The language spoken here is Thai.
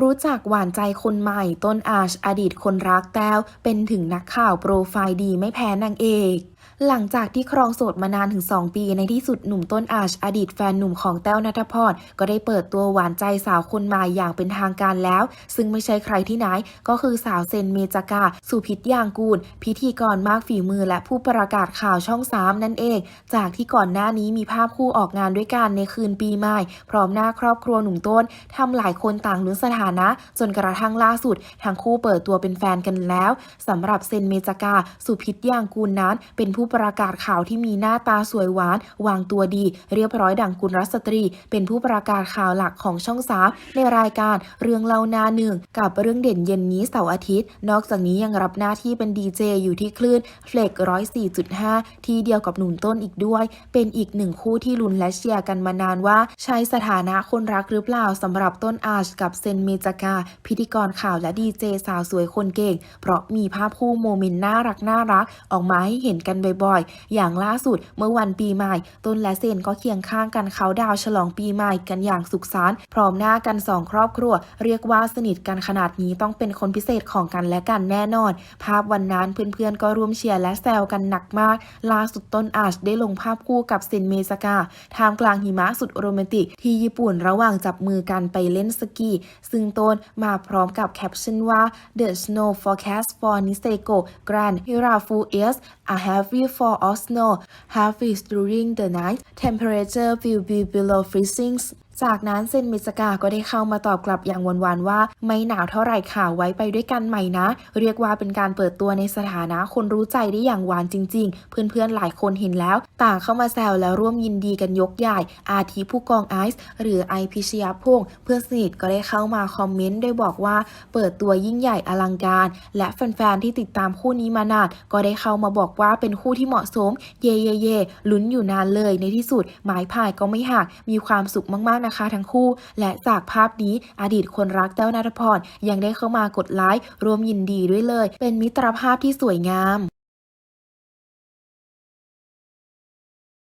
รู้จักหวานใจคนใหม่ ต้นอาชอดีตคนรักแต้วเป็นถึงนักข่าวโปรไฟล์ดีไม่แพ้นางเอก หลังจากที่ครองโสดมานานถึง 2 ปีในที่สุดหนุ่มต้นอาชอดีตแฟนหนุ่มของแต้วนัทพรก็ได้เปิดตัวหวานใจสาวคนใหม่อย่างเป็นทางการแล้ว ซึ่งไม่ใช่ใครที่ไหน ก็คือสาวเซนเมจากา สุพิษยางกูล พิธีกรมากฝีมือและผู้ประกาศข่าวช่อง 3 นั่นเอง จากที่ก่อนหน้านี้มีภาพคู่ออกงานด้วยกันในคืนปีใหม่ พร้อมหน้าครอบครัวหนุ่มต้นทำหลายคนต่างลุ้นสถานะ จนกระทั่งล่าสุดทั้งคู่เปิดตัวเป็นแฟนกันแล้วสำหรับเซนเมจากา สุพิษยางกูลนั้นเป็นผู้ประกาศข่าวที่มีหน้าตาสวยหวาน วางตัวดี เรียบร้อยดังกุลรัสตรี เป็นผู้ประกาศข่าวหลักของช่องสามในรายการเรื่องเล่านาหนึ่งกับเรื่องเด่นเย็นนี้เสาร์อาทิตย์ นอกจากนี้ยังรับหน้าที่เป็นดีเจอยู่ที่คลื่นเฟลกร้อยสี่จุดห้าที่เดียวกับหนุ่มต้นอีกด้วย เป็นอีกหนึ่งคู่ที่ลุ้นและเชียร์กันมานานว่าใช่สถานะคนรักหรือเปล่าสำหรับต้นอาชกับเซนเมจากา พิธีกรข่าวและดีเจสาวสวยคนเก่ง เพราะมีภาพคู่โมเมนต์น่ารักน่ารักออกมาให้เห็นกันบ่อยๆ อย่างล่าสุดเมื่อวันปีใหม่ ต้นและเซนก็เคียงข้างกันเขาดาวฉลองปีใหม่กันอย่างสุขสันต์พร้อมหน้ากันสองครอบครัว เรียกว่าสนิทกันขนาดนี้ต้องเป็นคนพิเศษของกันและกันแน่นอน ภาพวันนั้นเพื่อนๆก็ร่วมเชียร์และแซวกันหนักมาก ล่าสุดต้นอาชได้ลงภาพคู่กับเซนเมสกาท่ามกลางหิมะสุดโรแมนติกที่ญี่ปุ่นระหว่างจับมือกันไปเล่นสกีซึ่งต้นมาพร้อมกับแคปชั่นว่า The snow forecast for Niseko Grand Hirafu is a heavy fall snow heavy during the night. Temperature will be below freezing จากนั้นเซนมิสกาก็ได้เข้ามาตอบกลับอย่างหวานๆว่า ไม่หนาวเท่าไหร่ค่ะไว้ไปด้วยกันใหม่นะ เรียกว่าเป็นการเปิดตัวในสถานะคนรู้ใจได้อย่างหวานจริง ๆ เพื่อนๆหลายคนเห็นแล้ว ต่างเข้ามาแซวและร่วมยินดีกันยกใหญ่ อาทิผู้กองไอซ์หรือไอพิชยาพงศ์เพื่อนสนิทก็ได้เข้ามาคอมเมนต์โดยบอกว่า เปิดตัวยิ่งใหญ่อลังการ และแฟนๆที่ติดตามคู่นี้มานานก็ได้เข้ามาบอกว่าเป็นคู่ที่เหมาะสม เย่เย่เย่ลุ้นอยู่นานเลยในที่สุดหมายพายก็ไม่หักมีความสุขมากๆนะคะทั้งคู่ และจากภาพนี้อดีตคนรักแต้วนัทพรยังได้เข้ามากดไลค์ร่วมยินดีด้วยเลย เป็นมิตรภาพที่สวยงาม